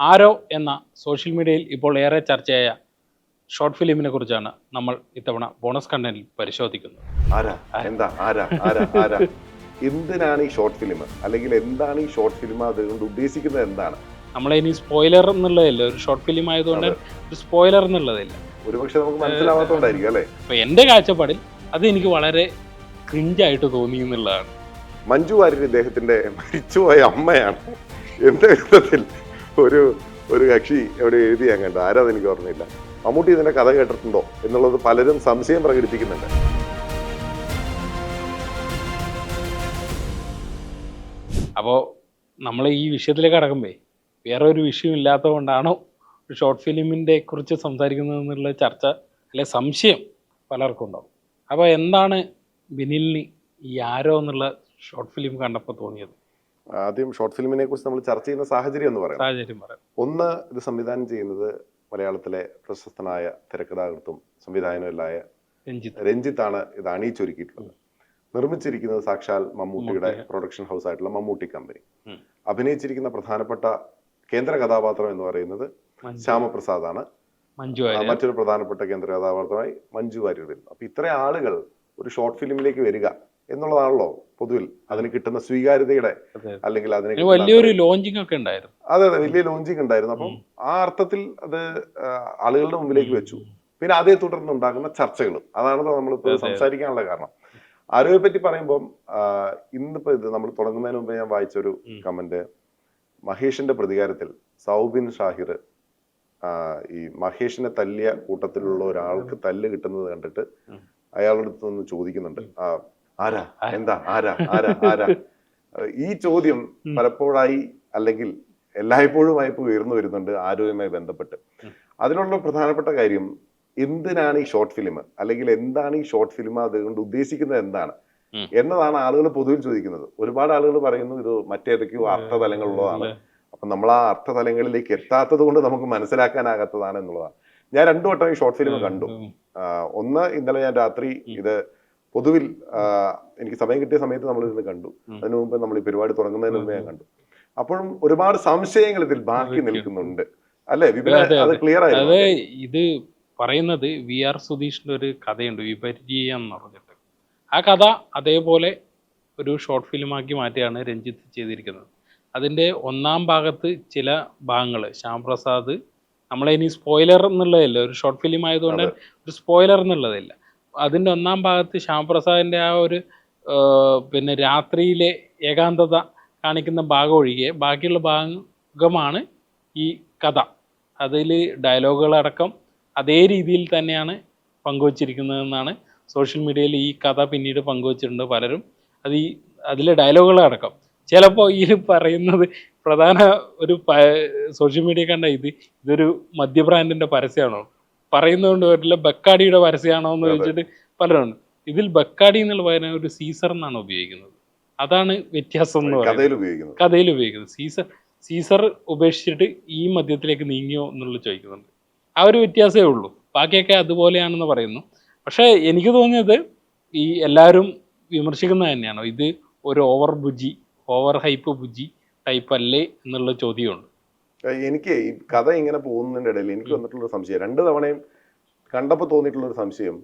ആരോ എന്ന സോഷ്യൽ മീഡിയയിൽ ഇപ്പോൾ ഏറെ ചർച്ചയായ ഷോർട്ട് ഫിലിമിനെ കുറിച്ചാണ് നമ്മൾ ഇത്തവണ ബോണസ് കണ്ടന്റിൽ പരിശോധിക്കുന്നത്. ആരാ? എന്താ? ആരാ? ആരാ? ആരാ? എന്തിനാണ് ഈ ഷോർട്ട് ഫിലിം? അല്ലെങ്കിൽ എന്താണ് ഈ ഷോർട്ട് ഫിലിം അതുകൊണ്ട് ഉദ്ദേശിക്കുന്നത് എന്താണ്? നമ്മളെ ഇനി സ്പോയിലർ എന്നുള്ളതല്ല? ഒരു ഷോർട്ട് ഫിലിം ആയതുകൊണ്ട് ഒരു സ്പോയിലർ എന്നുള്ളതില്ല. ഒരുപക്ഷെ നമുക്ക് മനസ്സിലാവാത്തോണ്ടായിരിക്കും അല്ലേ? അപ്പൊ എന്റെ കാഴ്ചപ്പാടിൽ അത് എനിക്ക് വളരെ ക്രിഞ്ചായിട്ട് തോന്നി എന്നുള്ളതാണ്. മഞ്ജു വാര്യർ ഇദ്ദേഹത്തിന്റെ മരിച്ചുപോയ അമ്മയാണ്. എന്റെ വിധത്തിൽ ഒരു ഒരു കക്ഷി എവിടെ എഴുതി അങ്ങനെ ആരാന്ന് എനിക്ക് ഓർമ്മയില്ല. മമ്മൂട്ടി ഇതിന്റെ കഥ കേട്ടിട്ടുണ്ടോ എന്നുള്ളത് പലരും സംശയം പ്രകടിപ്പിക്കുന്നുണ്ട്. അപ്പോൾ നമ്മൾ ഈ വിഷയത്തിലേക്ക് കടക്കുമ്പേ വേറെ ഒരു വിഷയം ഇല്ലാത്തത് കൊണ്ടാണോ ഒരു ഷോർട്ട് ഫിലിമിന്റെ കുറിച്ച് സംസാരിക്കുന്നതെന്നുള്ള ചർച്ച അല്ലെ സംശയം പലർക്കും ഉണ്ടാവും. അപ്പോൾ എന്താണ് ബിനിലിന് ഈ ആരോ എന്നുള്ള ഷോർട്ട് ഫിലിം കണ്ടപ്പോൾ തോന്നിയത്? ആദ്യം ഷോർട്ട് ഫിലിമിനെ കുറിച്ച് നമ്മൾ ചർച്ച ചെയ്യുന്ന സാഹചര്യം എന്ന് പറയാം. സാഹചര്യം പറയാം. ഒന്ന് ഇത് സംവിധാനം ചെയ്യുന്നത് മലയാളത്തിലെ പ്രശസ്തനായ തിരക്കഥാകൃത്തും സംവിധായകനുമല്ലായ രഞ്ജിത്ത്. ആണ് ഇത് അണിയിച്ചൊരുക്കിയിട്ടുള്ളത്. നിർമ്മിച്ചിരിക്കുന്നത് സാക്ഷാൽ മമ്മൂട്ടിയുടെ പ്രൊഡക്ഷൻ ഹൗസ് ആയിട്ടുള്ള മമ്മൂട്ടി കമ്പനി അഭിനയിച്ചിരിക്കുന്ന പ്രധാനപ്പെട്ട കേന്ദ്ര കഥാപാത്രം എന്ന് പറയുന്നത് മഞ്ജു. ശ്യാമപ്രസാദ് ആണ് മഞ്ജു ആ, മറ്റൊരു പ്രധാനപ്പെട്ട കേന്ദ്ര കഥാപാത്രമായി മഞ്ജു വാര്യർ വരുന്നു. അപ്പൊ ഇത്രയും ആളുകൾ ഒരു ഷോർട്ട് ഫിലിമിലേക്ക് വരിക. എന്നുള്ളതാണല്ലോ പൊതുവിൽ. അതിന് കിട്ടുന്ന സ്വീകാര്യതയുടെ അല്ലെങ്കിൽ അതിന് വലിയൊരു ലോഞ്ചിങ് ഒക്കെ ഉണ്ടായിരുന്നു. അതെ അതെ വലിയ ലോഞ്ചിങ് ഉണ്ടായിരുന്നു. അപ്പം ആ അർത്ഥത്തിൽ അത് ആളുകളുടെ മുമ്പിലേക്ക് വെച്ചു. പിന്നെ അതേ തുടർന്ന് ഉണ്ടാകുന്ന ചർച്ചകളും. അതാണ് നമ്മളിപ്പോൾ. സംസാരിക്കാനുള്ള കാരണം. ആരോഗ്യത്തെ പറ്റി പറയുമ്പോൾ ഇന്നിപ്പോ ഇത് നമ്മൾ തുടങ്ങുന്നതിന് മുമ്പ് ഞാൻ വായിച്ച ഒരു കമന്റ് മഹേഷിന്റെ പ്രതികാരത്തിൽ സൗബിൻ ഷാഹിർ ഈ മഹേഷിനെ തല്ലിയ കൂട്ടത്തിലുള്ള ഒരാൾക്ക് തല്ല് കിട്ടുന്നത് കണ്ടിട്ട്. അയാളുടെ അടുത്ത് നിന്ന് ചോദിക്കുന്നുണ്ട്. ആ, ആരാ? എന്താ? ആരാ? ആരാ? ആരാ? ഈ ചോദ്യം. പലപ്പോഴായി അല്ലെങ്കിൽ എല്ലായ്പ്പോഴുമായി ഇപ്പോൾ ഉയർന്നു വരുന്നുണ്ട് ആരോഗ്യവുമായി ബന്ധപ്പെട്ട്. അതിനുള്ള പ്രധാനപ്പെട്ട കാര്യം എന്തിനാണ് ഈ ഷോർട്ട് ഫിലിം അല്ലെങ്കിൽ എന്താണ് ഈ ഷോർട്ട് ഫിലിം അതുകൊണ്ട് ഉദ്ദേശിക്കുന്നത് എന്താണ്. എന്നതാണ് ആളുകൾ പൊതുവിൽ ചോദിക്കുന്നത്. ഒരുപാട് ആളുകൾ പറയുന്നു ഇത് മറ്റേതൊക്കെയോ അർത്ഥതലങ്ങളുള്ളതാണ്. അപ്പൊ നമ്മൾ ആ അർത്ഥതലങ്ങളിലേക്ക് എത്താത്തത് കൊണ്ട് നമുക്ക് മനസ്സിലാക്കാനാകാത്തതാണ് എന്നുള്ളതാണ്. ഞാൻ രണ്ടു വട്ടം ഈ ഷോർട്ട് ഫിലിം കണ്ടു. ഒന്ന് ഇന്നലെ ഞാൻ രാത്രി ഇത് പൊതുവിൽ എനിക്ക് സമയം കിട്ടിയ സമയത്ത് നമ്മൾ ഇരുന്ന് കണ്ടു. അതിന് മുമ്പ് നമ്മൾ ഈ പരിപാടി തുടങ്ങുന്നതിന് മുമ്പ് ഞാൻ കണ്ടു. അപ്പോഴും ഒരുപാട് സംശയങ്ങൾ ഇതിൽ ബാക്കി നിൽക്കുന്നുണ്ട്. അല്ലേ വിപിന അത് ക്ലിയർ അത് ഇത് പറയുന്നത് വി ആർ സുധീഷിന്റെ ഒരു കഥയുണ്ട് വിപരീയം എന്ന് പറഞ്ഞിട്ട്. ആ കഥ അതേപോലെ ഒരു ഷോർട്ട് ഫിലിമാക്കി മാറ്റിയാണ് രഞ്ജിത്ത് ചെയ്തിരിക്കുന്നത്. അതിന്റെ ഒന്നാം ഭാഗത്ത് ചില ഭാഗങ്ങൾ ശ്യാംപ്രസാദ് നമ്മളെ ഇനി സ്പോയിലർ എന്നുള്ളതല്ല ഒരു ഷോർട്ട് ഫിലിം ആയതുകൊണ്ട് ഒരു സ്പോയിലർ എന്നുള്ളതില്ല. അതിന്റെ ഒന്നാം ഭാഗത്ത് ശ്യാമപ്രസാദിന്റെ ആ ഒരു പിന്നെ രാത്രിയിലെ ഏകാന്തത കാണിക്കുന്ന ഭാഗം ഒഴികെ ബാക്കിയുള്ള ഭാഗമാണ് ഈ കഥ. അതിൽ ഡയലോഗുകളടക്കം അതേ രീതിയിൽ തന്നെയാണ് പങ്കുവച്ചിരിക്കുന്നതെന്നാണ് സോഷ്യൽ മീഡിയയിൽ ഈ കഥ പിന്നീട് പങ്കുവച്ചിട്ടുണ്ട് പലരും. അത് ഈ അതിലെ ഡയലോഗുകളടക്കം. ചിലപ്പോൾ ഈ പറയുന്നത് പ്രധാന ഒരു സോഷ്യൽ മീഡിയ കണ്ട ഇത് ഇതൊരു മദ്യബ്രാൻഡിന്റെ പരസ്യമാണോ? പറയുന്നതുകൊണ്ട് വരില്ല. ബക്കാടിയുടെ പരസ്യമാണോ എന്ന്. ചോദിച്ചിട്ട് പലരുണ്ട്. ഇതിൽ ബക്കാടി എന്നുള്ള പകരം ഒരു സീസർ എന്നാണ് ഉപയോഗിക്കുന്നത്. അതാണ് വ്യത്യാസം എന്ന് പറയുന്നത്. കഥയിൽ ഉപയോഗിക്കുന്നത്. സീസർ സീസർ ഉപേക്ഷിച്ചിട്ട് ഈ മദ്യത്തിലേക്ക് നീങ്ങിയോ എന്നുള്ളത് ചോദിക്കുന്നുണ്ട്. ആ ഒരു വ്യത്യാസമേ ഉള്ളൂ. ബാക്കിയൊക്കെ അതുപോലെയാണെന്ന് പറയുന്നു. പക്ഷേ എനിക്ക് തോന്നിയത് ഈ എല്ലാവരും വിമർശിക്കുന്നത് തന്നെയാണോ? ഇത് ഒരു ഓവർ ബുജി ഓവർ ഹൈപ്പ് ബുജി ടൈപ്പ് അല്ലേ എന്നുള്ള ചോദ്യമുണ്ട്. എനിക്ക് ഈ കഥ ഇങ്ങനെ പോകുന്നതിന്റെ ഇടയിൽ എനിക്ക് വന്നിട്ടുള്ള സംശയം. രണ്ട് തവണയും കണ്ടപ്പോൾ തോന്നിയിട്ടുള്ള ഒരു സംശയം.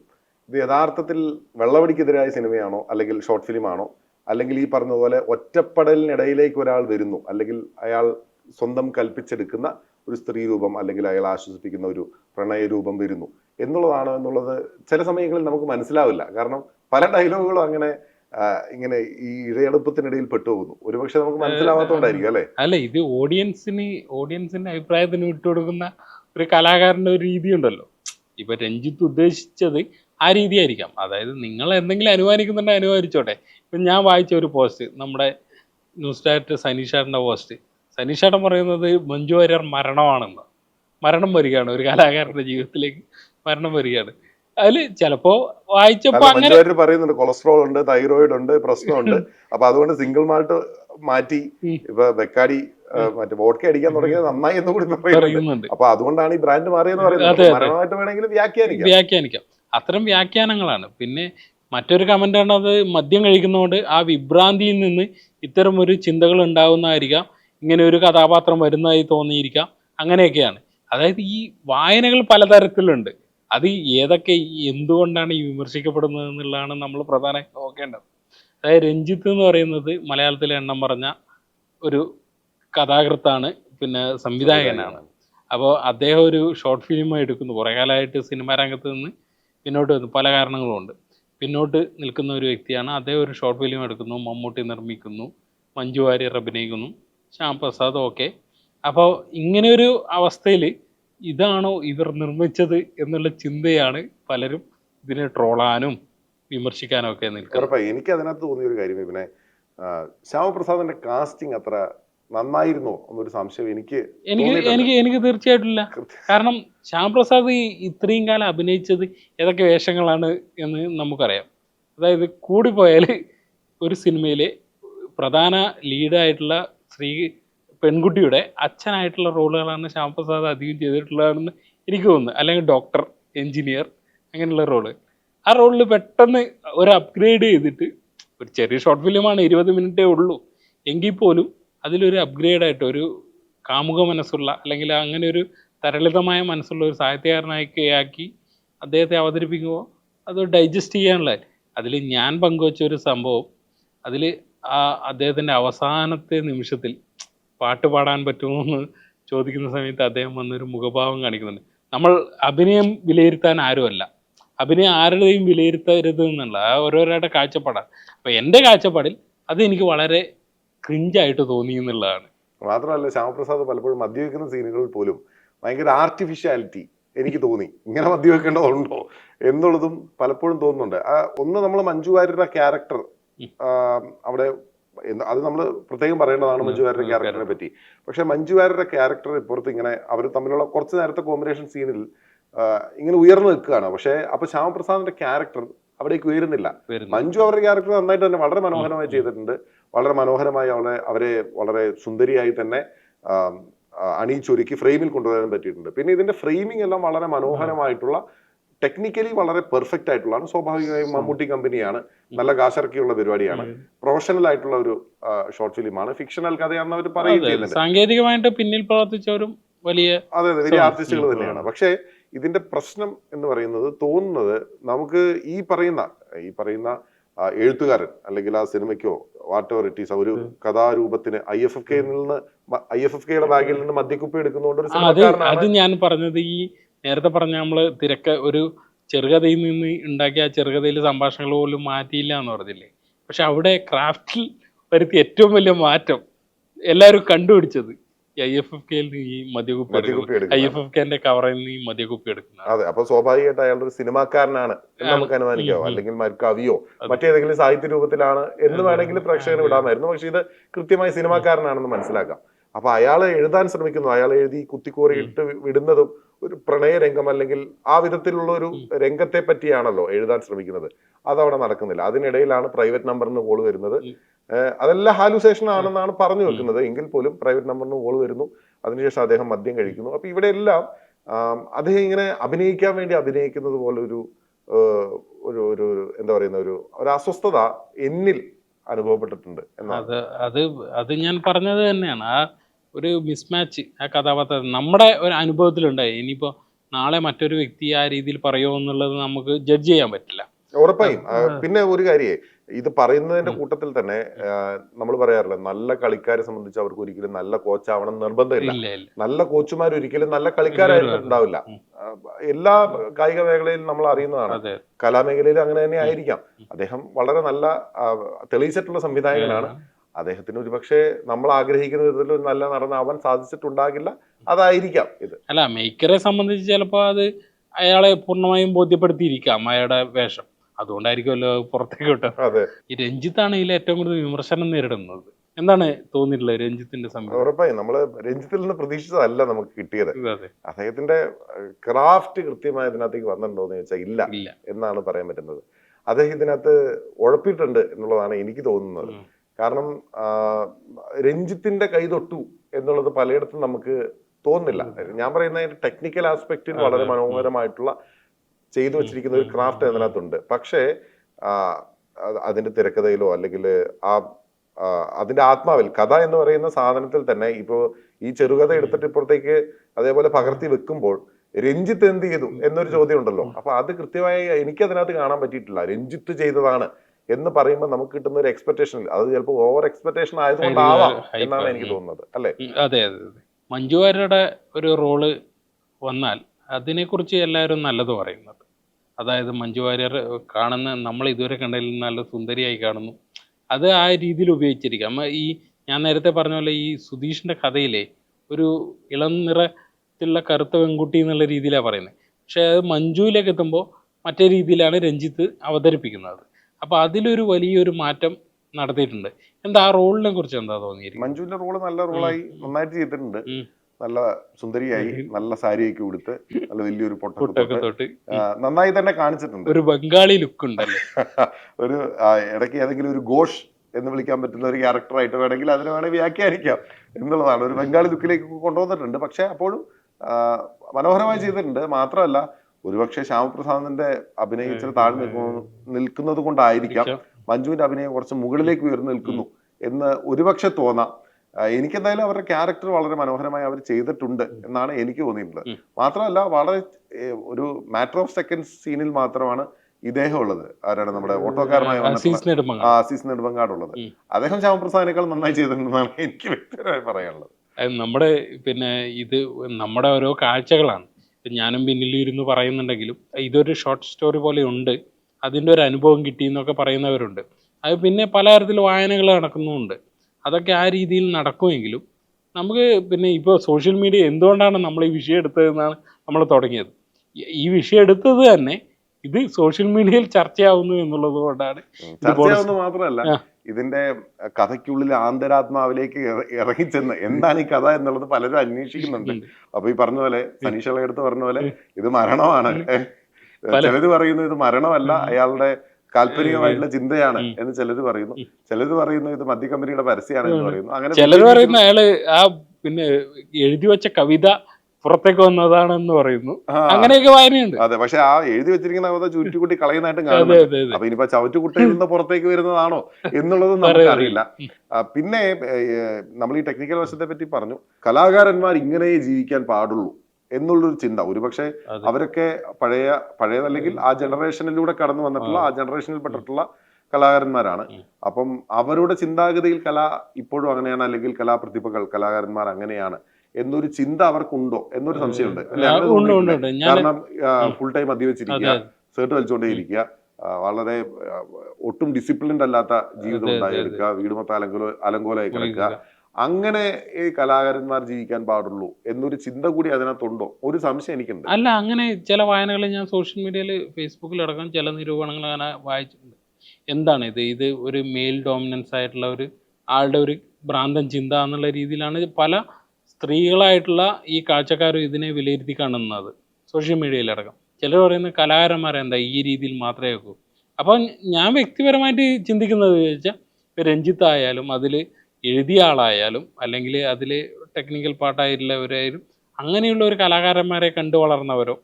ഇത് യഥാർത്ഥത്തിൽ വെള്ളവടിക്കെതിരായ സിനിമയാണോ? അല്ലെങ്കിൽ ഷോർട്ട് ഫിലിം ആണോ അല്ലെങ്കിൽ ഈ പറഞ്ഞതുപോലെ ഒറ്റപ്പെടലിനിടയിലേക്ക് ഒരാൾ വരുന്നു. അല്ലെങ്കിൽ അയാൾ സ്വന്തം കൽപ്പിച്ചെടുക്കുന്ന ഒരു സ്ത്രീ രൂപം അല്ലെങ്കിൽ അയാൾ ആശ്വസിപ്പിക്കുന്ന ഒരു പ്രണയ രൂപം വരുന്നു. എന്നുള്ളതാണോ എന്നുള്ളത് ചില സമയങ്ങളിൽ നമുക്ക് മനസ്സിലാവില്ല. കാരണം പല ഡയലോഗുകളും അങ്ങനെ ഇങ്ങനെ ഈ ഇഴയെടുപ്പത്തിനിടയിൽ പെട്ടുപോകുന്നു. ഒരുപക്ഷെ നമുക്ക് മനസ്സിലാവാത്തോണ്ടായിരിക്കും അല്ലെ? അല്ല ഇത് ഓഡിയൻസിന് ഓഡിയൻസിന്റെ അഭിപ്രായത്തിന് വിട്ടുകൊടുക്കുന്ന ഒരു കലാകാരന്റെ ഒരു രീതി ഉണ്ടല്ലോ ഇപ്പൊ രഞ്ജിത്ത് ഉദ്ദേശിച്ചത് ആ രീതിയായിരിക്കാം. അതായത് നിങ്ങൾ എന്തെങ്കിലും അനുമാനിക്കുന്നുണ്ടെങ്കിൽ അനുമാനിച്ചോട്ടെ. ഇപ്പൊ ഞാൻ വായിച്ച ഒരു പോസ്റ്റ് നമ്മുടെ ന്യൂസ് ഡയറക്ടർ സനീഷാറിന്റെ പോസ്റ്റ്. സനീഷേട്ടൻ പറയുന്നത് മഞ്ജു വാര്യർ മരണമാണെന്ന്. മരണം വരികയാണ്. ഒരു കലാകാരന്റെ ജീവിതത്തിലേക്ക് മരണം വരികയാണ്. അതിൽ ചിലപ്പോ വായിച്ചപ്പോ അങ്ങനെ പറയുന്നുണ്ട് കൊളസ്ട്രോൾ ഉണ്ട് തൈറോയിഡ് ഉണ്ട് പ്രശ്നമുണ്ട് അപ്പൊ അതുകൊണ്ട് സിംഗിൾ മാൾട്ട് മാറ്റി. ഇപ്പൊ വെക്കാടി മറ്റേ വോഡ്ക അടിക്കാൻ തുടങ്ങിയത് നന്നായി എന്ന് കൂടി പറയുന്നുണ്ട്. അപ്പൊ അതുകൊണ്ടാണ് ഈ ബ്രാൻഡ് മാറിയെന്ന് പറയുന്നത്. മരണമായിട്ട് വേണമെങ്കിലും വ്യാഖ്യാനിക്കാം. വ്യാഖ്യാനിക്കാം. അത്തരം വ്യാഖ്യാനങ്ങളാണ്. പിന്നെ മറ്റൊരു കമന്റ് ആണ് അത് മദ്യം കഴിക്കുന്നതുകൊണ്ട് ആ വിഭ്രാന്തിയിൽ നിന്ന് ഇത്തരം ഒരു ചിന്തകൾ ഉണ്ടാകുന്നതായിരിക്കാം ഇങ്ങനെ ഒരു കഥാപാത്രം വരുന്നതായി തോന്നിയിരിക്കാം. അങ്ങനെയൊക്കെയാണ്. അതായത് ഈ വായനകൾ പലതരത്തിലുണ്ട്. അത് ഏതൊക്കെ എന്തുകൊണ്ടാണ് ഈ വിമർശിക്കപ്പെടുന്നത് എന്നുള്ളതാണ് നമ്മൾ പ്രധാന നോക്കേണ്ടത്. അതായത് രഞ്ജിത്ത് എന്ന് പറയുന്നത് മലയാളത്തിലെ എണ്ണം പറഞ്ഞ ഒരു കഥാകൃത്താണ് പിന്നെ സംവിധായകനാണ്. അപ്പോൾ അദ്ദേഹം ഒരു ഷോർട്ട് ഫിലിം എടുക്കുന്നു. കുറേ കാലമായിട്ട് സിനിമാ രംഗത്ത് നിന്ന് പിന്നോട്ട് വന്നു. പല കാരണങ്ങളുമുണ്ട് പിന്നോട്ട് നിൽക്കുന്ന ഒരു വ്യക്തിയാണ്. അദ്ദേഹം ഒരു ഷോർട്ട് ഫിലിം എടുക്കുന്നു മമ്മൂട്ടി നിർമ്മിക്കുന്നു മഞ്ജു വാര്യർ അഭിനയിക്കുന്നു ശ്യാം പ്രസാദ് ഓക്കെ. അപ്പോൾ ഇങ്ങനെ ഒരു അവസ്ഥയിൽ ഇതാണോ ഇവർ നിർമ്മിച്ചത് എന്നുള്ള ചിന്തയാണ് പലരും ഇതിനെ ട്രോളാനും വിമർശിക്കാനും ഒക്കെ നിൽക്കുന്നത്. എനിക്ക് അതിനകത്ത് തോന്നിയ ഒരു കാര്യം പിന്നെ ശ്യാമപ്രസാദിന്റെ കാസ്റ്റിംഗ് അത്ര നന്നായിരുന്നോ എന്നൊരു സംശയം എനിക്ക് എനിക്ക് എനിക്ക് എനിക്ക് തീർച്ചയായിട്ടില്ല കാരണം ശ്യാംപ്രസാദ് ഇത്രയും കാലം അഭിനയിച്ചത് ഏതൊക്കെ വേഷങ്ങളാണ് എന്ന് നമുക്കറിയാം. അതായത് കൂടിപ്പോയാൽ ഒരു സിനിമയിലെ പ്രധാന ലീഡായിട്ടുള്ള സ്ത്രീ പെൺകുട്ടിയുടെ അച്ഛനായിട്ടുള്ള റോളുകളാണ് ശ്യാമപ്രസാദ് അധികം ചെയ്തിട്ടുള്ളതെന്ന് എനിക്ക് തോന്നുന്നു. അല്ലെങ്കിൽ ഡോക്ടർ എഞ്ചിനീയർ അങ്ങനെയുള്ള റോൾ ആ റോളിൽ പെട്ടെന്ന് ഒരു അപ്ഗ്രേഡ് ചെയ്തിട്ട് ഒരു ചെറിയ ഷോർട്ട് ഫിലിമാണ് ഇരുപത് മിനിറ്റേ ഉള്ളൂ. എങ്കിൽ പോലും അതിലൊരു അപ്ഗ്രേഡായിട്ട് ഒരു കാമുക മനസ്സുള്ള അല്ലെങ്കിൽ അങ്ങനെ ഒരു തരളിതമായ മനസ്സുള്ള ഒരു സാഹിത്യകാരനാക്കി ആക്കി അദ്ദേഹത്തെ അവതരിപ്പിക്കുമ്പോൾ അത് ഡൈജസ്റ്റ് ചെയ്യാനുള്ള അതിൽ ഞാൻ പങ്കുവച്ച ഒരു സംഭവം അതിൽ ആ അദ്ദേഹത്തിന്റെ അവസാനത്തെ നിമിഷത്തിൽ പാട്ട് പാടാൻ പറ്റുമോ എന്ന് ചോദിക്കുന്ന സമയത്ത് അദ്ദേഹം വന്നൊരു മുഖഭാവം കാണിക്കുന്നുണ്ട്. നമ്മൾ അഭിനയം വിലയിരുത്താൻ ആരുമല്ല. അഭിനയം ആരുടെയും വിലയിരുത്തരുത് എന്നുള്ള ആ ഓരോരുടെ കാഴ്ചപ്പാടാണ്. അപ്പോൾ എന്റെ കാഴ്ചപ്പാടിൽ അത് എനിക്ക് വളരെ ക്രിഞ്ചായിട്ട് തോന്നി എന്നുള്ളതാണ്. മാത്രമല്ല ശ്യാമപ്രസാദ് പലപ്പോഴും മദ്യവെക്കുന്ന സീനുകളിൽ പോലും ഭയങ്കര ആർട്ടിഫിഷ്യാലിറ്റി എനിക്ക് തോന്നി. ഇങ്ങനെ മദ്യവെക്കേണ്ടതുണ്ടോ എന്നുള്ളതും പലപ്പോഴും തോന്നുന്നുണ്ട്. ആ, ഒന്ന് നമ്മൾ മഞ്ജു വാര്യരുടെ ക്യാരക്ടർ അവിടെ അത് നമ്മൾ പ്രത്യേകം പറയേണ്ടതാണ് മഞ്ജു വാര്യരുടെ ക്യാരക്ടറിനെ പറ്റി. പക്ഷെ മഞ്ജു വാര്യരുടെ ക്യാരക്ടർ ഇപ്പുറത്ത് ഇങ്ങനെ അവർ തമ്മിലുള്ള കുറച്ച് നേരത്തെ കോമ്പിനേഷൻ സീനിൽ ഇങ്ങനെ ഉയർന്നു നിൽക്കുകയാണ്. പക്ഷേ അപ്പൊ ശ്യാമപ്രസാദിന്റെ ക്യാരക്ടർ അവിടേക്ക് ഉയരുന്നില്ല. മഞ്ജു അവരുടെ ക്യാരക്ടർ നന്നായിട്ട് തന്നെ വളരെ മനോഹരമായി ചെയ്തിട്ടുണ്ട്. വളരെ മനോഹരമായി അവളെ അവരെ വളരെ സുന്ദരിയായി തന്നെ അണിയിച്ചൊരുക്കി ഫ്രെയിമിൽ കൊണ്ടുവരാൻ പറ്റിയിട്ടുണ്ട്. പിന്നെ ഇതിന്റെ ഫ്രെയിമിംഗ് എല്ലാം വളരെ മനോഹരമായിട്ടുള്ള ടെക്നിക്കലി വളരെ പെർഫെക്റ്റ് ആയിട്ടുള്ളതാണ്. സ്വാഭാവികമായും മമ്മൂട്ടി കമ്പനിയാണ്. നല്ല കാശിറക്കിയുള്ള പരിപാടിയാണ്. പ്രൊഫഷണൽ ആയിട്ടുള്ള ഒരു ഷോർട്ട് ഫിലിമാണ് ഫിക്ഷണൽ കഥയാണെന്ന് അവർ പറയുന്നത് സാങ്കേതികമായിട്ട് പിന്നിൽ പ്രവർത്തിച്ചവരും വലിയ അതെ അതെ. വലിയ ആർട്ടിസ്റ്റുകൾ തന്നെയാണ്. പക്ഷേ ഇതിന്റെ പ്രശ്നം എന്ന് പറയുന്നത് തോന്നുന്നത് നമുക്ക് ഈ പറയുന്ന ഈ പറയുന്ന എഴുത്തുകാരൻ അല്ലെങ്കിൽ ആ സിനിമയ്ക്കോ വാട്ട് എവർ ഇറ്റ് ഈസ് ഒരു കഥാരൂപത്തിന് ഐ എഫ് എഫ് കെയിൽ നിന്ന് ഐ എഫ് എഫ് കെയുടെ ബാഗിൽ നിന്ന് മദ്യക്കുപ്പി എടുക്കുന്നതുകൊണ്ട് അത് ഞാൻ പറഞ്ഞത് ഈ നേരത്തെ പറഞ്ഞ നമ്മൾ തിരക്ക ഒരു ചെറുകഥയിൽ നിന്ന് ഉണ്ടാക്കിയ ആ ചെറുകഥയിൽ സംഭാഷണങ്ങൾ പോലും മാറ്റിയില്ല എന്ന് പറഞ്ഞില്ലേ? പക്ഷെ അവിടെ ക്രാഫ്റ്റിൽ വരുത്തിയ ഏറ്റവും വലിയ മാറ്റം എല്ലാവരും കണ്ടുപിടിച്ചത് ഐ എഫ് എഫ് കെയിൽ നിന്ന് ഈ മദ്യകുപ്പി ഐ എഫ് എഫ് കെന്റെ കവറിൽ നിന്ന് ഈ മദ്യകുപ്പി എടുക്കുന്നത്. അതെ അപ്പൊ സ്വാഭാവികമായിട്ട് അയാൾ ഒരു സിനിമാക്കാരനാണ് നമുക്ക് അനുമാനിക്കാവോ. അല്ലെങ്കിൽ ഒരു കവിയോ മറ്റേതെങ്കിലും സാഹിത്യ രൂപത്തിലാണ് എന്ന്. വേണമെങ്കിൽ പ്രേക്ഷകന് വിടാമായിരുന്നു. പക്ഷെ ഇത് കൃത്യമായി സിനിമാക്കാരനാണെന്ന് മനസ്സിലാക്കാം. അപ്പൊ അയാൾ എഴുതാൻ ശ്രമിക്കുന്നു. അയാൾ എഴുതി കുത്തിക്കോറിയിട്ട് വിടുന്നതും ഒരു പ്രണയ രംഗം അല്ലെങ്കിൽ ആ വിധത്തിലുള്ള ഒരു രംഗത്തെ പറ്റിയാണല്ലോ എഴുതാൻ ശ്രമിക്കുന്നത്. അതവിടെ നടക്കുന്നില്ല. അതിനിടയിലാണ് പ്രൈവറ്റ് നമ്പറിന് കോൾ വരുന്നത്. അതെല്ലാം ഹാലുസേഷൻ ആണെന്നാണ് പറഞ്ഞു വെക്കുന്നത്. എങ്കിൽ പോലും പ്രൈവറ്റ് നമ്പറിന് കോൾ വരുന്നു. അതിനുശേഷം അദ്ദേഹം മദ്യം കഴിക്കുന്നു. അപ്പൊ ഇവിടെ എല്ലാം അദ്ദേഹം ഇങ്ങനെ അഭിനയിക്കാൻ വേണ്ടി അഭിനയിക്കുന്നത് പോലെ ഒരു ഒരു ഒരു എന്താ പറയുന്ന ഒരു ഒരു അസ്വസ്ഥത എന്നിൽ അനുഭവപ്പെട്ടിട്ടുണ്ട് അത് അത് അത് ഞാൻ പറഞ്ഞത് തന്നെയാണ്. ആ ഒരു മിസ്മാച്ച് ആ കഥാപാത്രം നമ്മുടെ ഒരു അനുഭവത്തിലുണ്ടായി. ഇനിയിപ്പോ നാളെ മറ്റൊരു വ്യക്തി ആ രീതിയിൽ പറയുമോ എന്നുള്ളത് നമുക്ക് ജഡ്ജ് ചെയ്യാൻ പറ്റില്ല. ഉറപ്പായും. പിന്നെ ഒരു കാര്യേ ഇത് പറയുന്നതിന്റെ കൂട്ടത്തിൽ തന്നെ നമ്മൾ പറയാറില്ല നല്ല കളിക്കാരെ സംബന്ധിച്ച് അവർക്ക് ഒരിക്കലും നല്ല കോച്ചാവണം എന്ന് നിർബന്ധമില്ല. നല്ല കോച്ചുമാർ ഒരിക്കലും നല്ല കളിക്കാരായിട്ട് ഉണ്ടാവില്ല. എല്ലാ കായിക മേഖലയിലും നമ്മൾ അറിയുന്നതാണ്. കലാമേഖലയിലും കലാമേഖലയിൽ അങ്ങനെ തന്നെ ആയിരിക്കാം. അദ്ദേഹം വളരെ നല്ല തെളിയിച്ചിട്ടുള്ള സംവിധായകനാണ്. അദ്ദേഹത്തിന് ഒരുപക്ഷെ നമ്മൾ ആഗ്രഹിക്കുന്ന വിധത്തിൽ ഒരു നല്ല നടനാവാൻ സാധിച്ചിട്ടുണ്ടാകില്ല. അതായിരിക്കാം ഇത്. അല്ല മേക്കറെ സംബന്ധിച്ച് ചിലപ്പോൾ അത് അയാളെ പൂർണമായും ബോധ്യപ്പെടുത്തിയിരിക്കാം അയാളുടെ വേഷം. അതുകൊണ്ടായിരിക്കുമല്ലോ അത് പുറത്തേക്ക് വിട്ടത് അതെ. ഈ രഞ്ജിത്താണ് ഇതിൽ ഏറ്റവും കൂടുതൽ വിമർശനം നേരിടുന്നത്. എന്താണ് തോന്നിയിട്ടുള്ളത് രഞ്ജിത്തിന്റെ സമയം ഉറപ്പായും. നമ്മൾ രഞ്ജിത്തിൽ നിന്ന് പ്രതീക്ഷിച്ചതല്ല നമുക്ക് കിട്ടിയത്. അദ്ദേഹത്തിന്റെ ക്രാഫ്റ്റ് കൃത്യമായി ഇതിനകത്തേക്ക് വന്നിട്ടുണ്ടോ എന്ന് ചോദിച്ചാൽ ഇല്ല ഇല്ല. എന്നാണ് പറയാൻ പറ്റുന്നത്. അദ്ദേഹം ഇതിനകത്ത് ഉഴപ്പിട്ടുണ്ട് എന്നുള്ളതാണ് എനിക്ക് തോന്നുന്നത്. കാരണം രഞ്ജിത്തിന്റെ കൈ തൊട്ടു എന്നുള്ളത് പലയിടത്തും നമുക്ക് തോന്നുന്നില്ല. ഞാൻ പറയുന്ന ടെക്നിക്കൽ ആസ്പെക്റ്റിൽ വളരെ മനോഹരമായിട്ടുള്ള ചെയ്തു വെച്ചിരിക്കുന്ന ഒരു ക്രാഫ്റ്റ് അതിനകത്തുണ്ട്. പക്ഷേ അതിന്റെ തിരക്കഥയിലോ അല്ലെങ്കിൽ ആ അതിന്റെ ആത്മാവിൽ കഥ എന്ന് പറയുന്ന സാധനത്തിൽ തന്നെ ഇപ്പോ ഈ ചെറുകഥ എടുത്തിട്ട് ഇപ്പുറത്തേക്ക് അതേപോലെ പകർത്തി വെക്കുമ്പോൾ രഞ്ജിത്ത് എന്ത് ചെയ്തു എന്നൊരു ചോദ്യം ഉണ്ടല്ലോ അപ്പൊ അത് കൃത്യമായി എനിക്ക് അതിനകത്ത് കാണാൻ പറ്റിയിട്ടില്ല. രഞ്ജിത്ത് ചെയ്തതാണ് എന്ന് പറയുമ്പോൾ നമുക്ക് കിട്ടുന്ന ഒരു എക്സ്പെക്ടേഷൻ അത് ചിലപ്പോൾ ഓവർ എക്സ്പെക്ടേഷൻ ആയതുകൊണ്ടാവാം എന്നാണ് എനിക്ക് തോന്നുന്നത്. അല്ലെ? അതെ അതെ അതെ. മഞ്ജു വാര്യരുടെ ഒരു റോൾ വന്നാൽ അതിനെക്കുറിച്ച് എല്ലാവരും നല്ലത് പറയുന്നത്. അതായത് മഞ്ജു വാര്യർ കാണുന്ന നമ്മൾ ഇതുവരെ കണ്ടതിൽ നല്ല സുന്ദരിയായി കാണുന്നു. അത് ആ രീതിയിൽ ഉപയോഗിച്ചിരിക്കാം. ഈ ഞാൻ നേരത്തെ പറഞ്ഞ പോലെ ഈ സുധീഷിന്റെ കഥയിലെ ഒരു ഇളം നിറത്തിലുള്ള കറുത്ത പെൺകുട്ടി എന്നുള്ള രീതിയിലാണ് പറയുന്നത്. പക്ഷേ അത് മഞ്ജുവിലേക്ക് എത്തുമ്പോൾ മറ്റേ രീതിയിലാണ് രഞ്ജിത്ത് അവതരിപ്പിക്കുന്നത്. അപ്പോൾ അതിലൊരു വലിയൊരു മാറ്റം നടത്തിയിട്ടുണ്ട്. എന്താ ആ റോളിനെ കുറിച്ച് എന്താ തോന്നിയിരിക്കുന്നത്? മഞ്ജുവിന്റെ റോൾ നല്ല റോളായി നന്നായിട്ട് ചെയ്തിട്ടുണ്ട്. നല്ല സുന്ദരിയായി നല്ല സാരിയൊക്കെ ഉടുത്ത് നല്ല വലിയൊരു പൊട്ടൊക്കെ തൊട്ട് നന്നായി തന്നെ കാണിച്ചിട്ടുണ്ട്. ഒരു ബംഗാളി ലുക്ക് ഉണ്ടല്ലോ ഒരു ഇടയ്ക്ക് ഏതെങ്കിലും ഒരു ഘോഷ് എന്ന് വിളിക്കാൻ പറ്റുന്ന ഒരു ക്യാരക്ടറായിട്ട് വേണമെങ്കിൽ അതിനെ വേണമെങ്കിൽ വ്യാഖ്യാനിക്കാം എന്നുള്ളതാണ്. ഒരു ബംഗാളി ലുക്കിലേക്ക് കൊണ്ടുവന്നിട്ടുണ്ട്. പക്ഷെ അപ്പോഴും മനോഹരമായി ചെയ്തിട്ടുണ്ട്. മാത്രമല്ല ഒരുപക്ഷെ ശ്യാമപ്രസാദിന്റെ അഭിനയം ഇച്ചിരി താഴ്ന്നു നിൽക്കുന്നു നിൽക്കുന്നത് കൊണ്ടായിരിക്കാം. മഞ്ജുവിന്റെ അഭിനയം കുറച്ച് മുകളിലേക്ക് ഉയർന്നു നിൽക്കുന്നു എന്ന് ഒരുപക്ഷെ തോന്നാം. എനിക്കെന്തായാലും അവരുടെ ക്യാരക്ടർ വളരെ മനോഹരമായി അവർ ചെയ്തിട്ടുണ്ട് എന്നാണ് എനിക്ക് തോന്നിയിട്ടുള്ളത്. മാത്രമല്ല വളരെ ഒരു മാറ്റർ ഓഫ് സെക്കൻഡ് സീനിൽ മാത്രമാണ് ഇദ്ദേഹം ഉള്ളത്. ആരാണ് നമ്മുടെ ഓട്ടോക്കാരനായ ആസീസ് നെടുമ്പങ്ങാടുള്ളത് ഉള്ളത്. അദ്ദേഹം ശ്യാമപ്രസാദിനേക്കാൾ നന്നായി ചെയ്തിട്ടുണ്ടെന്നാണ് എനിക്ക് വ്യക്തമായി പറയാനുള്ളത്. നമ്മുടെ പിന്നെ ഇത് നമ്മുടെ ഓരോ കാഴ്ചകളാണ്. ഞാനും പിന്നിൽ ഇരുന്ന് പറയുന്നുണ്ടെങ്കിലും ഇതൊരു ഷോർട്ട് സ്റ്റോറി പോലെ ഉണ്ട് അതിന്റെ ഒരു അനുഭവം കിട്ടി എന്നൊക്കെ പറയുന്നവരുണ്ട്. അത് പിന്നെ പലതരത്തിൽ വായനകൾ നടക്കുന്നുമുണ്ട്. അതൊക്കെ ആ രീതിയിൽ നടക്കുമെങ്കിലും നമുക്ക് പിന്നെ ഇപ്പോൾ സോഷ്യൽ മീഡിയ എന്തുകൊണ്ടാണ് നമ്മൾ ഈ വിഷയം എടുത്തതെന്നാണ് നമ്മൾ തുടങ്ങിയത്. ഈ- വിഷയം എടുത്തത് തന്നെ ഇത് സോഷ്യൽ മീഡിയയിൽ ചർച്ചയാവുന്നു എന്നുള്ളത് കൊണ്ടാണ് മാത്രമല്ല. ഇതിന്റെ കഥയ്ക്കുള്ളിൽ ആന്തരാത്മാവിലേക്ക് ഇറ- ഇറങ്ങിച്ചെന്ന്. എന്താണ് ഈ കഥ എന്നുള്ളത് പലരും അന്വേഷിക്കുന്നുണ്ട്. അപ്പൊ ഈ പറഞ്ഞ പോലെ സനീഷള എടുത്ത് പറഞ്ഞ പോലെ ഇത് മരണമാണ്. ചിലത് ചിലര് പറയുന്നു ഇത് മരണമല്ല അയാളുടെ കാല്പനികമായിട്ടുള്ള ചിന്തയാണ് എന്ന് ചിലര് പറയുന്നു. ചിലര് പറയുന്നു ഇത് മദ്യ കമ്പനിയുടെ പരസ്യമാണ് എന്ന് പറയുന്നു. അങ്ങനെ പറയുന്ന അയാൾ ആ പിന്നെ എഴുതി വെച്ച കവിത പുറത്തേക്ക് വന്നതാണെന്ന് പറയുന്നു. അങ്ങനെയൊക്കെ വായനയുണ്ട്. അതെ പക്ഷെ ആ എഴുതി വെച്ചിരിക്കുന്ന കഥ ചുറ്റിക്കുട്ടി കളയുന്നതായിട്ടും കാണുന്നു അപ്പൊ ഇനിയിപ്പോ ചവിറ്റുകുട്ടയിൽ നിന്ന് പുറത്തേക്ക് വരുന്നതാണോ എന്നുള്ളത് നമുക്കറിയില്ല. പിന്നെ നമ്മൾ ഈ ടെക്നിക്കൽ വശത്തെ പറ്റി പറഞ്ഞു. കലാകാരന്മാർ ഇങ്ങനെ ജീവിക്കാൻ പാടുള്ളൂ എന്നുള്ളൊരു ചിന്ത. ഒരുപക്ഷെ. അവരൊക്കെ പഴയ പഴയതല്ലെങ്കിൽ ആ ജനറേഷനിലൂടെ കടന്നു വന്നിട്ടുള്ള ആ. ജനറേഷനിൽ പെട്ടിട്ടുള്ള കലാകാരന്മാരാണ്. അപ്പം അവരുടെ ചിന്താഗതിയിൽ കല ഇപ്പോഴും അങ്ങനെയാണ്. അല്ലെങ്കിൽ കലാപ്രതിഭകൾ കലാകാരന്മാർ അങ്ങനെയാണ്. എന്നൊരു ചിന്ത അവർക്കുണ്ടോ എന്നൊരു സംശയമുണ്ട്. കാരണം ഫുൾ ടൈം മദ്യവെച്ചിരിക്കുക അതെ സേർട്ട് വലിച്ചുകൊണ്ടേ ഇരിക്കുക വളരെ ഒട്ടും ഡിസിപ്ലിൻഡ് അല്ലാത്ത ജീവിതം ഉണ്ടായെടുക്കുക വീടുമൊത്ത വീട് മൊത്തം അലങ്കോല അലങ്കോലമായി കിടക്കുക. അങ്ങനെ ഈ കലാകാരന്മാർ ജീവിക്കാൻ പാടുള്ളൂ എന്നൊരു ചിന്ത കൂടി അതിനകത്തുണ്ടോ? ഒരു സംശയം എനിക്കുണ്ട്. അല്ല അങ്ങനെ ചില വായനകൾ ഞാൻ സോഷ്യൽ മീഡിയയിൽ ഫേസ്ബുക്കിലടക്കം ചില നിരൂപണങ്ങൾ അങ്ങനെ വായിച്ചിട്ടുണ്ട്. എന്താണ് ഇത്? ഇത് ഒരു മെയിൽ ഡോമിനൻസ് ആയിട്ടുള്ള ഒരു ആളുടെ ഒരു ഭ്രാന്തൻ ചിന്ത എന്നുള്ള രീതിയിലാണ് പല സ്ത്രീകളായിട്ടുള്ള ഈ കാഴ്ചക്കാരും ഇതിനെ വിലയിരുത്തി കാണുന്നത് സോഷ്യൽ മീഡിയയിലടക്കം ചിലർ പറയുന്ന കലാകാരന്മാരെ എന്താ ഈ രീതിയിൽ മാത്രമേ വെക്കൂ അപ്പം ഞാൻ വ്യക്തിപരമായിട്ട് ചിന്തിക്കുന്നത് ചോദിച്ചാൽ ഇപ്പം രഞ്ജിത്ത് ആയാലും അതിൽ എഴുതിയ ആളായാലും അല്ലെങ്കിൽ അതിൽ ടെക്നിക്കൽ പാർട്ടായിട്ടുള്ളവരായാലും അങ്ങനെയുള്ള ഒരു കലാകാരന്മാരെ കണ്ടു വളർന്നവരോ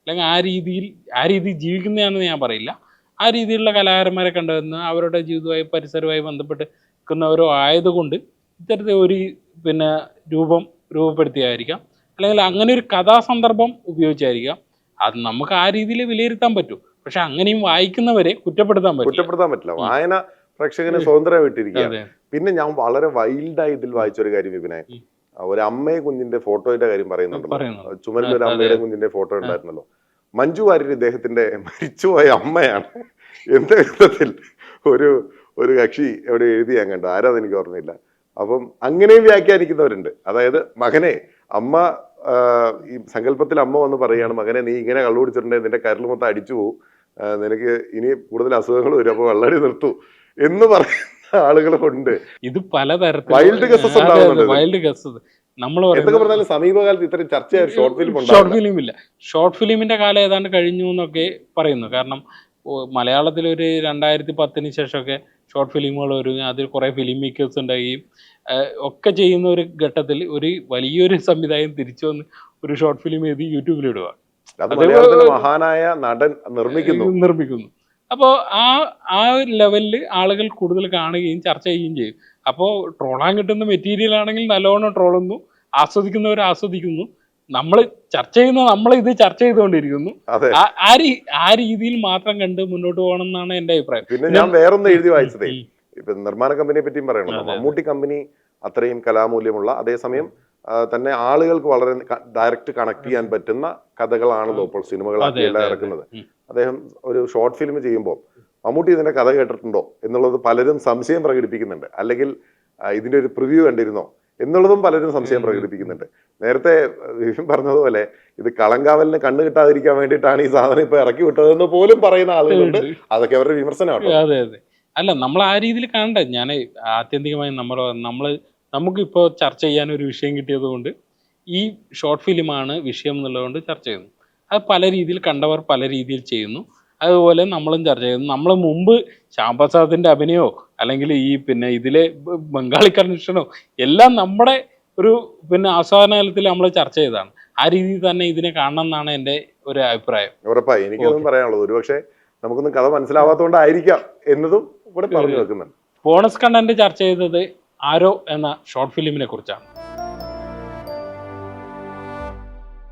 അല്ലെങ്കിൽ ആ രീതിയിൽ ആ രീതിയിൽ ജീവിക്കുന്നതാണെന്ന് ഞാൻ പറയില്ല. ആ രീതിയിലുള്ള കലാകാരന്മാരെ കണ്ടുവന്ന് അവരുടെ ജീവിതവുമായി പരിസരവുമായി ബന്ധപ്പെട്ട് നിൽക്കുന്നവരോ ആയതുകൊണ്ട് ഇത്തരത്തിൽ ഒരു പിന്നെ രൂപം രൂപപ്പെടുത്തിയായിരിക്കാം. അല്ലെങ്കിൽ അങ്ങനെ ഒരു കഥാസന്ദർഭം ഉപയോഗിച്ചായിരിക്കാം. അത് നമുക്ക് ആ രീതിയിൽ വിലയിരുത്താൻ പറ്റും. പക്ഷെ അങ്ങനെയും വായിക്കുന്നവരെ കുറ്റപ്പെടുത്താൻ പറ്റില്ല. കുറ്റപ്പെടുത്താൻ പറ്റില്ല. വായന പ്രേക്ഷകന് സ്വതന്ത്രം വിട്ടിരിക്കുക പിന്നെ ഞാൻ വളരെ വൈൽഡായി ഇതിൽ വായിച്ച ഒരു കാര്യം വിപിനെ. ഒരു അമ്മയെ കുഞ്ഞിന്റെ ഫോട്ടോയുടെ കാര്യം പറയുന്നുണ്ടല്ലോ. ചുമരിൽ ഒരു അമ്മയുടെ കുഞ്ഞിന്റെ ഫോട്ടോ ഉണ്ടായിരുന്നല്ലോ. മഞ്ജു വാര്യർ ഇദ്ദേഹത്തിന്റെ മരിച്ചുപോയ അമ്മയാണ്. എന്ത വിധത്തിൽ ഒരു ഒരു കക്ഷി എവിടെ എഴുതി ഞാൻ കണ്ടു. ആരാന്ന് എനിക്ക് ഓർമ്മയില്ല. അപ്പം അങ്ങനെയും വ്യാഖ്യാനിക്കുന്നവരുണ്ട്. അതായത് മകനെ അമ്മ ഈ സങ്കല്പത്തിൽ അമ്മ വന്ന് പറയുകയാണ് മകനെ നീ ഇങ്ങനെ കള്ളു കുടിച്ചിട്ടുണ്ടെങ്കിൽ നിന്റെ കരൽ മൊത്തം അടിച്ചു പോകും നിനക്ക് ഇനി കൂടുതൽ അസുഖങ്ങൾ വരും അപ്പോൾ വെള്ളടി നിർത്തൂ. എന്ന് പറയുന്ന ആളുകളുണ്ട്. ഇത് പലതരത്തിൽ വൈൽഡ് guesses ഉണ്ടാവുന്നുണ്ട് വൈൽഡ് ഗസ് നമ്മൾ എന്തൊക്കെ പറഞ്ഞാലും സമീപകാലത്ത് ഇത്രയും ചർച്ചയായ ഷോർട്ട് ഫിലിം ഷോർട്ട് ഫിലിം ഇല്ല. ഷോർട്ട് ഫിലിമിന്റെ കാലം ഏതാണ്ട് കഴിഞ്ഞു എന്നൊക്കെ പറയുന്നു. കാരണം മലയാളത്തിൽ ഒരു രണ്ടായിരത്തി പത്തിന് ശേഷമൊക്കെ ഷോർട്ട് ഫിലിമുകൾ വരും അതിൽ കുറേ ഫിലിം മേക്കേഴ്സ് ഉണ്ടാകുകയും ഒക്കെ ചെയ്യുന്ന ഒരു ഘട്ടത്തിൽ ഒരു വലിയൊരു സംവിധായകൻ തിരിച്ചു വന്ന് ഒരു ഷോർട്ട് ഫിലിം എഴുതി യൂട്യൂബിൽ ഇടുക മഹാനായ നടൻ നിർമ്മിക്കുന്നു. നിർമ്മിക്കുന്നു. അപ്പോൾ ആ ആ ലെവലിൽ ആളുകൾ കൂടുതൽ കാണുകയും ചർച്ച ചെയ്യുകയും ചെയ്യും. അപ്പോൾ ട്രോളാൻ കിട്ടുന്ന മെറ്റീരിയൽ ആണെങ്കിൽ നല്ലോണം ട്രോളുന്നു. ആസ്വദിക്കുന്നവർ ആസ്വദിക്കുന്നു. നമ്മൾ ചർച്ച ചെയ്യുന്ന നമ്മൾ ഇത് ചർച്ച ചെയ്തുകൊണ്ടിരിക്കുന്നു. ആ- ആ രീതിയിൽ മാത്രം കണ്ട് മുന്നോട്ട് പോകണം എന്നാണ് എന്റെ അഭിപ്രായം. പിന്നെ ഞാൻ വേറൊന്ന് എഴുതി വായിച്ചതേ. ഇപ്പൊ നിർമ്മാണ കമ്പനിയെ പറ്റിയും പറയണം. മമ്മൂട്ടി കമ്പനി അത്രയും കലാമൂല്യമുള്ള അതേസമയം തന്നെ ആളുകൾക്ക് വളരെ ഡയറക്റ്റ് കണക്ട് ചെയ്യാൻ പറ്റുന്ന കഥകളാണല്ലോ ഇപ്പോൾ സിനിമകളാക്കി എല്ലാം ഇറക്കുന്നത്. അദ്ദേഹം ഒരു ഷോർട്ട് ഫിലിം ചെയ്യുമ്പോൾ മമ്മൂട്ടി ഇതിന്റെ കഥ കേട്ടിട്ടുണ്ടോ എന്നുള്ളത് പലരും സംശയം പ്രകടിപ്പിക്കുന്നുണ്ട്. അല്ലെങ്കിൽ ഇതിന്റെ ഒരു പ്രിവ്യൂ കണ്ടിരുന്നോ? എന്നുള്ളതും പലരും സംശയം പ്രകടിപ്പിക്കുന്നുണ്ട്. നേരത്തെ പറഞ്ഞതുപോലെ ഇത് കളങ്കാവലിന് കണ്ണു കിട്ടാതിരിക്കാൻ വേണ്ടിയിട്ടാണ് ഈ സാധനം ഇപ്പൊ ഇറക്കി വിട്ടതെന്ന് പോലും പറയുന്ന ആളുകളുണ്ട്. അതൊക്കെ അവരുടെ വിമർശനമാണ് അതെ അതെ. അല്ല നമ്മൾ ആ രീതിയിൽ കാണണ്ട? ഞാൻ ആത്യന്തികമായി നമ്മൾ നമ്മൾ നമുക്കിപ്പോൾ ചർച്ച ചെയ്യാൻ ഒരു വിഷയം കിട്ടിയത് കൊണ്ട് ഈ ഷോർട്ട് ഫിലിമാണ് വിഷയം എന്നുള്ളതുകൊണ്ട് ചർച്ച ചെയ്യുന്നു. അത് പല രീതിയിൽ കണ്ടവർ പല രീതിയിൽ ചെയ്യുന്നു. അതുപോലെ നമ്മളും ചർച്ച ചെയ്യുന്നു. നമ്മൾ മുമ്പ് ശ്യാംപ്രസാദിന്റെ അഭിനയോ അല്ലെങ്കിൽ ഈ പിന്നെ ഇതിലെ ബംഗാളി കൺവെൻഷനോ എല്ലാം നമ്മുടെ ഒരു പിന്നെ അവസാനകാലത്തിൽ നമ്മൾ ചർച്ച ചെയ്തതാണ്. ആ രീതിയിൽ തന്നെ ഇതിനെ കാണണം എന്നാണ് എന്റെ ഒരു അഭിപ്രായം. ഉറപ്പായി. എനിക്കൊന്നും പറയാനുള്ളത്. ഒരുപക്ഷെ നമുക്കൊന്നും കഥ മനസ്സിലാവാത്തതുകൊണ്ടായിരിക്കാം എന്നതും ഇവിടെ പറഞ്ഞു വെക്കുന്നുണ്ട്. ബോണസ് കണ്ടന്റ് ചർച്ച ചെയ്തത് ആരോ എന്ന ഷോർട്ട് ഫിലിമിനെ കുറിച്ചാണ്.